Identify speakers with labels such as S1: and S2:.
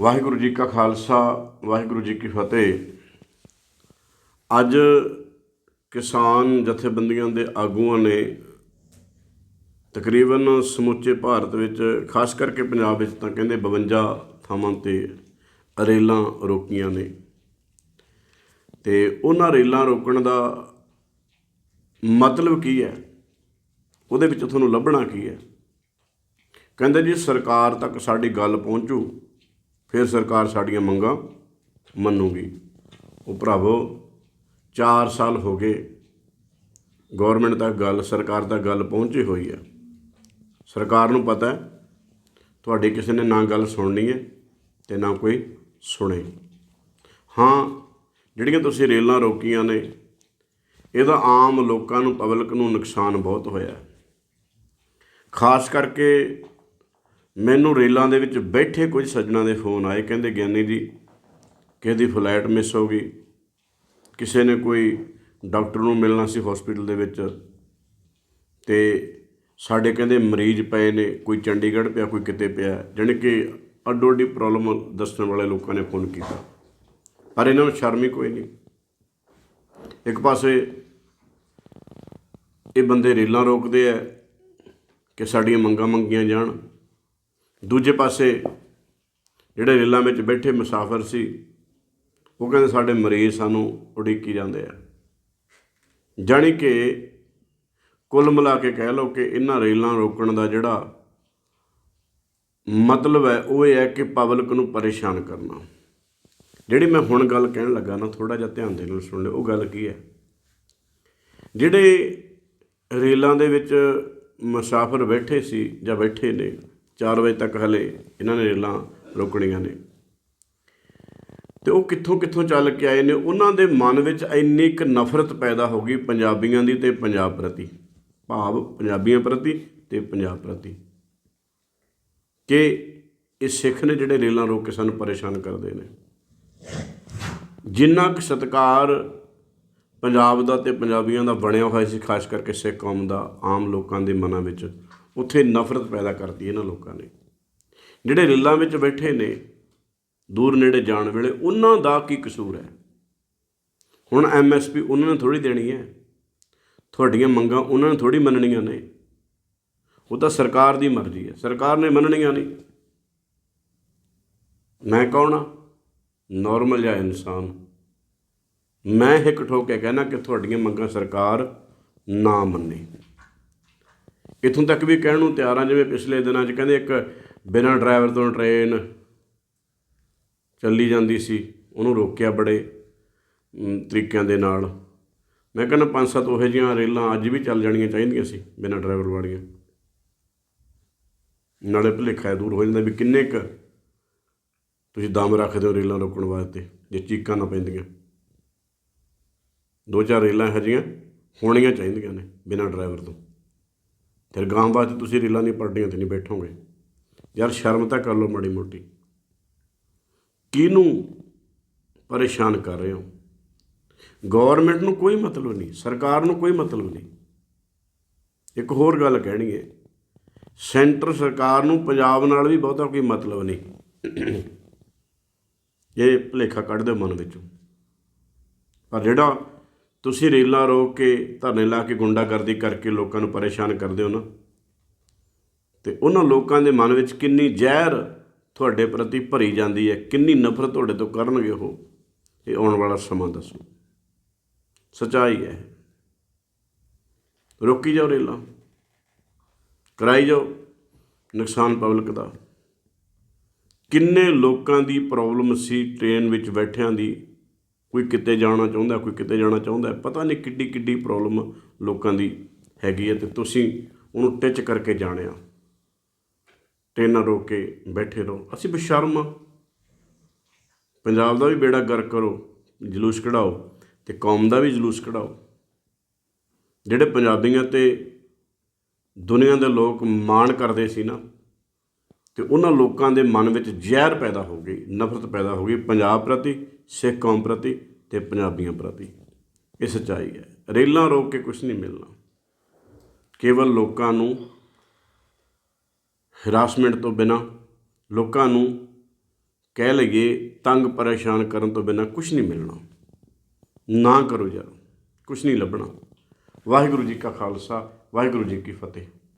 S1: ਵਾਹਿਗੁਰੂ ਜੀ ਕਾ ਖਾਲਸਾ, ਵਾਹਿਗੁਰੂ ਜੀ ਕੀ ਫਤਿਹ। ਅੱਜ ਕਿਸਾਨ ਜਥੇਬੰਦੀਆਂ ਦੇ ਆਗੂਆਂ ਨੇ ਤਕਰੀਬਨ ਸਮੁੱਚੇ ਭਾਰਤ ਵਿੱਚ, ਖਾਸ ਕਰਕੇ ਪੰਜਾਬ ਵਿੱਚ ਤਾਂ ਕਹਿੰਦੇ 52 ਥਾਵਾਂ ਤੇ ਰੇਲਾਂ ਰੋਕੀਆਂ ਨੇ। ਤੇ ਉਹਨਾਂ ਰੇਲਾਂ ਰੋਕਣ ਦਾ ਮਤਲਬ ਕੀ ਹੈ? ਉਹਦੇ ਵਿੱਚ ਤੁਹਾਨੂੰ ਲੱਭਣਾ ਕੀ ਹੈ? ਕਹਿੰਦੇ ਜੀ, ਸਰਕਾਰ ਤੱਕ ਸਾਡੀ ਗੱਲ ਪਹੁੰਚੂ। ਫਿਰ ਸਰਕਾਰ ਸਾਡੀਆਂ ਮੰਗਾਂ ਮੰਨੂਗੀ। ਉਹ ਭਰਾਵੋ 4 ਸਾਲ ਹੋ ਗਏ। ਗਵਰਨਮੈਂਟ ਤੱਕ ਗੱਲ, ਸਰਕਾਰ ਤੱਕ ਗੱਲ ਪਹੁੰਚੀ ਹੋਈ ਹੈ। ਸਰਕਾਰ ਨੂੰ ਪਤਾ ਹੈ, ਤੁਹਾਡੀ ਕਿਸੇ ਨੇ ਨਾ ਗੱਲ ਸੁਣਨੀ ਹੈ ਤੇ ਨਾ ਕੋਈ ਸੁਣੇ। ਹਾਂ, ਜਿਹੜੀਆਂ ਤੁਸੀਂ ਰੇਲਾਂ ਰੋਕੀਆਂ ਨੇ, ਇਹਦਾ ਆਮ ਲੋਕਾਂ ਨੂੰ, ਪਬਲਿਕ ਨੂੰ ਨੁਕਸਾਨ ਬਹੁਤ ਹੋਇਆ। ਖਾਸ ਕਰਕੇ ਮੈਨੂੰ ਰੇਲਾਂ ਦੇ ਵਿੱਚ ਬੈਠੇ ਕੁਝ ਸੱਜਣਾ ਦੇ ਫੋਨ ਆਏ, ਕਹਿੰਦੇ, ਗਿਆਨੀ ਜੀ ਕਿਸੇ ਦੀ ਫਲਾਈਟ ਮਿਸ ਹੋ ਗਈ? ਕਿਸੇ ਨੇ ਕੋਈ ਡਾਕਟਰ ਨੂੰ ਮਿਲਣਾ ਸੀ ਹਸਪੀਟਲ ਦੇ ਵਿੱਚ? ਤੇ ਸਾਡੇ ਕਹਿੰਦੇ ਮਰੀਜ਼ ਪਏ ਨੇ, ਕੋਈ ਚੰਡੀਗੜ੍ਹ ਪਿਆ, ਕੋਈ ਕਿਤੇ ਪਿਆ? ਜਾਣੀ ਕਿ ਅੱਡੋ ਅੱਡੀ ਪ੍ਰੋਬਲਮ ਦੱਸਣ ਵਾਲੇ ਲੋਕਾਂ ਨੇ ਫੋਨ ਕੀਤਾ। ਪਰ ਇਹਨਾਂ ਨੂੰ ਸ਼ਰਮ ਹੀ ਕੋਈ ਨਹੀਂ। ਇੱਕ ਪਾਸੇ ਇਹ ਬੰਦੇ ਰੇਲਾਂ ਰੋਕਦੇ ਆ ਕਿ ਸਾਡੀਆਂ ਮੰਗਾਂ ਮੰਗੀਆਂ ਜਾਣ ਦੂਜੇ ਪਾਸੇ ਜਿਹੜੇ ਰੇਲਾਂ ਵਿੱਚ ਬੈਠੇ ਮੁਸਾਫਰ ਸੀ, ਉਹ ਕਹਿੰਦੇ ਸਾਡੇ ਮਰੀਜ਼ ਸਾਨੂੰ ਉਡੀਕੀ ਜਾਂਦੇ ਆ। ਜਾਣੀ ਕਿ ਕੁੱਲ ਮਿਲਾ ਕੇ ਕਹਿ ਲਓ ਕਿ ਇਹਨਾਂ ਰੇਲਾਂ ਰੋਕਣ ਦਾ ਜਿਹੜਾ ਮਤਲਬ ਹੈ, ਉਹ ਇਹ ਹੈ ਕਿ ਪਬਲਿਕ ਨੂੰ ਪਰੇਸ਼ਾਨ ਕਰਨਾ। ਜਿਹੜੀ ਮੈਂ ਹੁਣ ਗੱਲ ਕਹਿਣ ਲੱਗਾ ਨਾ ਥੋੜਾ ਜਿਹਾ ਧਿਆਨ ਦੇ ਨਾਲ ਸੁਣ ਲਿਓ, ਉਹ ਗੱਲ ਕੀ ਹੈ? ਜਿਹੜੇ ਰੇਲਾਂ ਦੇ ਵਿੱਚ ਮੁਸਾਫਰ ਬੈਠੇ ਸੀ ਜਾਂ ਬੈਠੇ ਨੇ 4 ਵਜੇ ਤੱਕ ਹਲੇ ਇਹਨਾਂ ਨੇ ਰੇਲਾਂ ਰੋਕਣੀਆਂ ਨੇ। ਤੇ ਉਹ ਕਿੱਥੋਂ ਕਿੱਥੋਂ ਚੱਲ ਕੇ ਆਏ ਨੇ, ਉਹਨਾਂ ਦੇ ਮਨ ਵਿੱਚ ਇੰਨੀ ਕੁ ਨਫ਼ਰਤ ਪੈਦਾ ਹੋ ਗਈ ਪੰਜਾਬੀਆਂ ਦੀ ਤੇ ਪੰਜਾਬ ਪ੍ਰਤੀ। ਭਾਵ ਪੰਜਾਬੀਆਂ ਪ੍ਰਤੀ ਤੇ ਪੰਜਾਬ ਪ੍ਰਤੀ। ਕਿ ਇਹ ਸਿੱਖ ਨੇ ਜਿਹੜੇ ਰੇਲਾਂ ਰੋਕ ਕੇ ਸਾਨੂੰ ਪਰੇਸ਼ਾਨ ਕਰਦੇ ਨੇ। ਜਿੰਨਾ ਕੁ ਸਤਕਾਰ ਪੰਜਾਬ ਦਾ ਤੇ ਪੰਜਾਬੀਆਂ ਦਾ ਬਣਿਆ ਹੋਇਆ ਸੀ, ਖਾਸ ਕਰਕੇ ਸਿੱਖ ਕੌਮ ਦਾ, ਆਮ ਲੋਕਾਂ ਦੇ ਮਨਾਂ ਵਿੱਚ ਉੱਥੇ ਨਫ਼ਰਤ ਪੈਦਾ ਕਰਤੀ ਇਹਨਾਂ ਲੋਕਾਂ ਨੇ। ਜਿਹੜੇ ਰੇਲਾਂ ਵਿੱਚ ਬੈਠੇ ਨੇ, ਦੂਰ ਨੇੜੇ ਜਾਣ ਵੇਲੇ, ਉਹਨਾਂ ਦਾ ਕੀ ਕਸੂਰ ਹੈ? ਹੁਣ ਐਮਐਸਪੀ ਉਹਨਾਂ ਨੇ ਥੋੜੀ ਦੇਣੀ ਹੈ। ਤੁਹਾਡੀਆਂ ਮੰਗਾਂ ਉਹਨਾਂ ਨੇ ਥੋੜੀ ਮੰਨਣੀਆਂ ਨੇ। ਉਹ ਤਾਂ ਸਰਕਾਰ ਦੀ ਮਰਜ਼ੀ ਹੈ। ਸਰਕਾਰ ਨੇ ਮੰਨਣੀਆਂ ਨਹੀਂ ਮੈਂ ਕੌਣ ਆ ਨਾਰਮਲ ਜਿਹਾ ਇਨਸਾਨ। ਮੈਂ ਇੱਕ ਠੋਕ ਕੇ ਕਹਿਣਾ ਕਿ ਤੁਹਾਡੀਆਂ ਮੰਗਾਂ ਸਰਕਾਰ ਨਾ ਮੰਨੇ। ਇਥੋਂ ਤੱਕ ਵੀ ਕਹਿਣ ਨੂੰ ਤਿਆਰ ਹਾਂ ਜਿਵੇਂ ਪਿਛਲੇ ਦਿਨਾਂ 'ਚ ਕਹਿੰਦੇ ਇੱਕ ਬਿਨਾਂ ਡਰਾਈਵਰ ਤੋਂ ਟ੍ਰੇਨ ਚੱਲੀ ਜਾਂਦੀ ਸੀ, ਉਹਨੂੰ ਰੋਕਿਆ ਬੜੇ ਤਰੀਕਿਆਂ ਦੇ ਨਾਲ। ਮੈਂ ਕਹਿੰਦਾ ਪੰਜ ਸੱਤ ਉਹੋ ਜਿਹੀਆਂ ਰੇਲਾਂ ਅੱਜ ਵੀ ਚੱਲ ਜਾਣੀਆਂ ਚਾਹੀਦੀਆਂ ਸੀ, ਬਿਨਾਂ ਡਰਾਈਵਰ ਵਾਲੀਆਂ। ਨਾਲੇ ਭੁਲੇਖਾ ਦੂਰ ਹੋ ਜਾਂਦਾ ਵੀ ਕਿੰਨੇ ਕੁ ਤੁਸੀਂ ਦਮ ਰੱਖਦੇ ਹੋ ਰੇਲਾਂ ਰੋਕਣ ਵਾਸਤੇ, ਜੇ ਚੀਕਾਂ ਨਾ ਪੈਂਦੀਆਂ। ਦੋ ਚਾਰ ਰੇਲਾਂ ਇਹੋ ਜਿਹੀਆਂ ਹੋਣੀਆਂ ਚਾਹੀਦੀਆਂ ਨੇ, ਬਿਨਾਂ ਡਰਾਈਵਰ ਤੋਂ। ਫਿਰ ਗਾਂ ਵਾਸਤੇ ਤੁਸੀਂ ਰੇਲਾਂ ਨਹੀਂ ਪੜਦੀਆਂ ਤੇ ਨਹੀਂ ਬੈਠੋਗੇ। ਯਾਰ ਸ਼ਰਮ ਤਾਂ ਕਰ ਲਓ ਮਾੜੀ ਮੋਟੀ। ਕਿਹਨੂੰ ਪਰੇਸ਼ਾਨ ਕਰ ਰਹੇ ਹੋ? ਗਵਰਨਮੈਂਟ ਨੂੰ ਕੋਈ ਮਤਲਬ ਨਹੀਂ, ਸਰਕਾਰ ਨੂੰ ਕੋਈ ਮਤਲਬ ਨਹੀਂ। ਇੱਕ ਹੋਰ ਗੱਲ ਕਹਿਣੀ ਹੈ ਸੈਂਟਰ ਸਰਕਾਰ ਨੂੰ ਪੰਜਾਬ ਨਾਲ ਵੀ ਬਹੁਤਾ ਕੋਈ ਮਤਲਬ ਨਹੀਂ। ਇਹ ਭੁਲੇਖਾ ਕੱਢ ਦਿਓ ਮਨ ਵਿੱਚੋਂ। ਪਰ ਜਿਹੜਾ ਤੁਸੀਂ ਰੇਲਾਂ ਰੋਕ ਕੇ ਧਰਨੇ ਲਾ ਕੇ ਗੁੰਡਾਗਰਦੀ ਕਰਕੇ ਲੋਕਾਂ ਨੂੰ ਪਰੇਸ਼ਾਨ ਕਰਦੇ ਹੋ ਨਾ? ਤੇ ਉਹਨਾਂ ਲੋਕਾਂ ਦੇ ਮਨ ਵਿੱਚ ਕਿੰਨੀ ਜ਼ਹਿਰ ਤੁਹਾਡੇ ਪ੍ਰਤੀ ਭਰੀ ਜਾਂਦੀ ਹੈ, ਕਿੰਨੀ ਨਫ਼ਰਤ ਤੁਹਾਡੇ ਤੋਂ ਕਰਨਗੇ ਉਹ? ਇਹ ਆਉਣ ਵਾਲਾ ਸਮਾਂ ਦੱਸੂ। ਸਚਾਈ ਹੈ ਰੋਕੀ ਜਾਓ ਰੇਲਾਂ। ਕਰਾਈ ਜਾਓ ਨੁਕਸਾਨ ਪਬਲਿਕ ਦਾ। ਕਿੰਨੇ ਲੋਕਾਂ ਦੀ ਪ੍ਰੋਬਲਮ ਸੀ ਟ੍ਰੇਨ ਵਿੱਚ ਬੈਠਿਆਂ ਦੀ? ਕੋਈ ਕਿਤੇ ਜਾਣਾ ਚਾਹੁੰਦਾ, ਕੋਈ ਕਿਤੇ ਜਾਣਾ ਚਾਹੁੰਦਾ, ਪਤਾ ਨਹੀਂ ਕਿੱਡੀ ਕਿੱਡੀ ਪ੍ਰੋਬਲਮ ਲੋਕਾਂ ਦੀ ਹੈਗੀ ਹੈ ਤੇ ਤੁਸੀਂ ਉਹਨੂੰ ਟਿਚ ਕਰਕੇ ਜਾਣਿਆ। ਟ੍ਰੇਨਾਂ ਰੋਕ ਕੇ ਬੈਠੇ ਰਹੋ। ਅਸੀਂ ਬਸ਼ਰਮ ਹਾਂ ਪੰਜਾਬ ਦਾ ਵੀ ਬੇੜਾ ਗਰ ਕਰੋ, ਜਲੂਸ ਕਢਾਓ ਤੇ ਕੌਮ ਦਾ ਵੀ ਜਲੂਸ ਕਢਾਓ। ਜਿਹੜੇ ਪੰਜਾਬੀਆਂ ਤੇ ਦੁਨੀਆ ਦੇ ਲੋਕ ਮਾਣ ਕਰਦੇ ਸੀ ਨਾ, ਤੇ ਉਹਨਾਂ ਲੋਕਾਂ ਦੇ ਮਨ ਵਿੱਚ ਜ਼ਹਿਰ ਪੈਦਾ ਹੋ ਗਈ, ਨਫ਼ਰਤ ਪੈਦਾ ਹੋ ਗਈ ਪੰਜਾਬ ਪ੍ਰਤੀ। ਸਿੱਖ ਕੌਮ ਪ੍ਰਤੀ ਤੇ ਪੰਜਾਬੀਆਂ ਪ੍ਰਤੀ। ਇਹ ਸੱਚਾਈ ਹੈ। ਰੇਲਾਂ ਰੋਕ ਕੇ ਕੁਝ ਨਹੀਂ ਮਿਲਣਾ। ਕੇਵਲ ਲੋਕਾਂ ਨੂੰ ਹਰਾਸਮੈਂਟ ਤੋਂ ਬਿਨਾ, ਲੋਕਾਂ ਨੂੰ ਕਹਿ ਲਈਏ ਤੰਗ ਪਰੇਸ਼ਾਨ ਕਰਨ ਤੋਂ ਬਿਨਾਂ ਕੁਝ ਨਹੀਂ ਮਿਲਣਾ। ਨਾ ਕਰੋ ਯਾਰ। ਕੁਝ ਨਹੀਂ ਲੱਭਣਾ। ਵਾਹਿਗੁਰੂ ਜੀ ਕਾ ਖਾਲਸਾ, ਵਾਹਿਗੁਰੂ ਜੀ ਕੀ ਫਤਿਹ।